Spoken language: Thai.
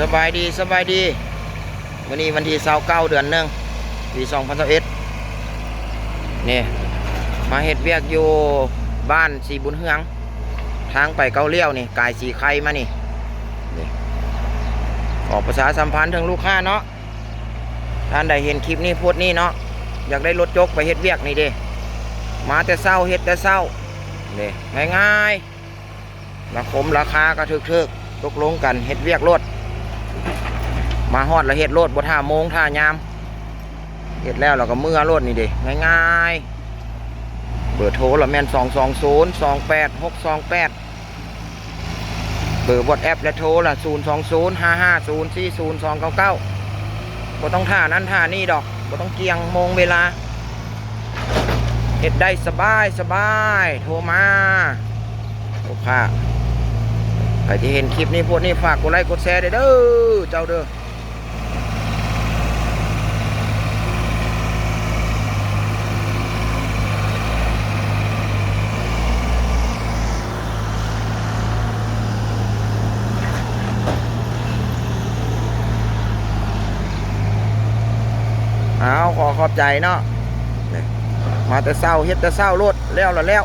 สบายดีสบายดี วันนี้วันที่เสาเก้าเดือนหนึ่งปีสองพันสิบเอ็ดนี่มาเฮ็ดเวียกอยู่บ้านสีบุญเฮือง ทางไปเกาเลี้ยวนี่กายสีไข่มานี่นี่ออกประชาสัมพันธ์ถึงลูกค้าเนาะท่านใดเห็นคลิปนี้พูดนี่เนาะอยากได้รถจกไปเฮ็ดเวียกนี่เด้มาแต่เศร้าเฮ็ดแต่เศร้านี่ง่ายๆราคมราคาก็ถึกๆตกลงกันเฮ็ดเวียกรถ มาฮอดแล้วเฮ็ดโลดบ่ท่าโมงท่ายามเฮ็ดแล้วเราก็เมื่อโลดนี่เด้ง่ายๆเบอร์โทรละแม่น220 28 628เบอร์วอทแอปและโทรละ020 550 40 299บ่ต้องท่านั้นท่านี่ดอกบ่ต้องเกียงโมงเวลาเฮ็ดได้สบายสบายโทรมาลูกค้า ใครที่เห็นคลิปนี้พวกนี้ฝากกดไลค์กดแชร์ด้เด้อเจ้าเด้อเอาขอขอบใจเนาะมาแต่เศร้าเฮ็ดแต่เศร้ารถแล้วละแล้ว